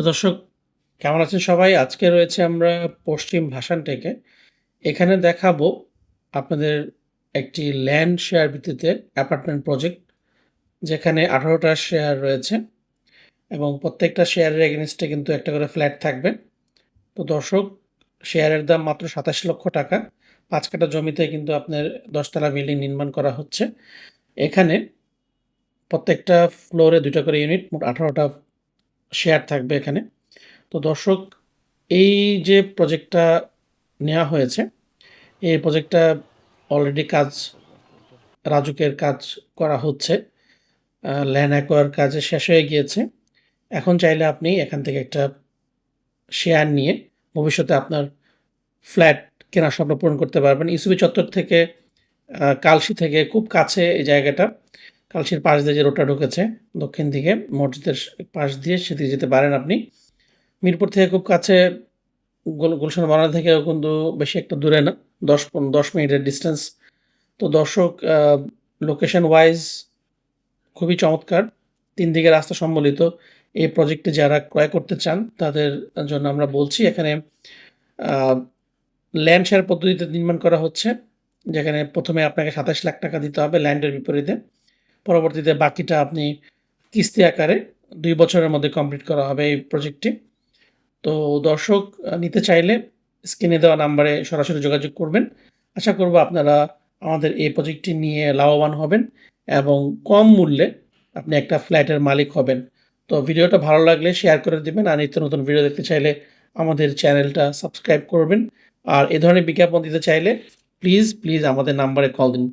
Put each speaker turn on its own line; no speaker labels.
তো দর্শক, কেমন আছেন সবাই? আজকে রয়েছে আমরা পশ্চিম ভাসান থেকে এখানে দেখাবো আপনাদের একটি ল্যান্ড শেয়ার ভিত্তিতে অ্যাপার্টমেন্ট প্রজেক্ট, যেখানে আঠারোটা শেয়ার রয়েছে এবং প্রত্যেকটা শেয়ারের এগেনস্টে কিন্তু একটা করে ফ্ল্যাট থাকবে। তো দর্শক, শেয়ারের দাম মাত্র সাতাশ লক্ষ টাকা। পাঁচ কাটা জমিতে কিন্তু আপনার দশতলা বিল্ডিং নির্মাণ করা হচ্ছে। এখানে প্রত্যেকটা ফ্লোরে দুটো করে ইউনিট, মোট আঠারোটা শেয়ার থাকবে এখানে। তো দর্শক, এই যে প্রজেক্টটা নেওয়া হয়েছে, এই প্রজেক্টটা অলরেডি কাজ, রাজুকের কাজ করা হচ্ছে ল্যান্ড অ্যাকোয়ার কাজে শেষ হয়ে গিয়েছে। এখন চাইলে আপনি এখান থেকে একটা শেয়ার নিয়ে ভবিষ্যতে আপনার ফ্ল্যাট কেনার স্বপ্ন পূরণ করতে পারবেন। ইসুবি চত্বর থেকে কালশি থেকে খুব কাছে এই জায়গাটা। কালশির পাশ দিয়ে যে রোডটা ঢুকেছে, দক্ষিণ দিকে মসজিদের পাশ দিয়ে সেদিকে যেতে পারেন আপনি। মিরপুর থেকে খুব কাছে গোল, গুলশান বানা থেকেও কিন্তু বেশি একটা দূরে না, দশ দশ মিনিটের ডিস্টেন্স তো দর্শক লোকেশন ওয়াইজ খুবই চমৎকার। তিন দিকে রাস্তা সম্বলিত এই প্রজেক্টে যারা ক্রয় করতে চান, তাদের জন্য আমরা বলছি এখানে ল্যান্ড শেয়ার পদ্ধতিতে নির্মাণ করা হচ্ছে, যেখানে প্রথমে আপনাকে সাতাশ লাখ টাকা দিতে হবে ল্যান্ডের বিপরীতে। পরবর্তীতে বাকিটা আপনি কিস্তি আকারে দুই বছরের মধ্যে কমপ্লিট করা হবে এই প্রজেক্টটি তো দর্শক নিতে চাইলে স্ক্রিনে দেওয়া নাম্বারে সরাসরি যোগাযোগ করবেন। আশা করব আপনারা আমাদের এই প্রজেক্টটি নিয়ে লাভবান হবেন এবং কম মূল্যে আপনি একটা ফ্ল্যাটের মালিক হবেন। তো ভিডিওটা ভালো লাগলে শেয়ার করে দিবেন আর নিত্য নতুন ভিডিও দেখতে চাইলে আমাদের চ্যানেলটা সাবস্ক্রাইব করবেন। আর এ ধরনের বিজ্ঞাপন দিতে চাইলে প্লিজ প্লিজ আমাদের নাম্বারে কল দিন।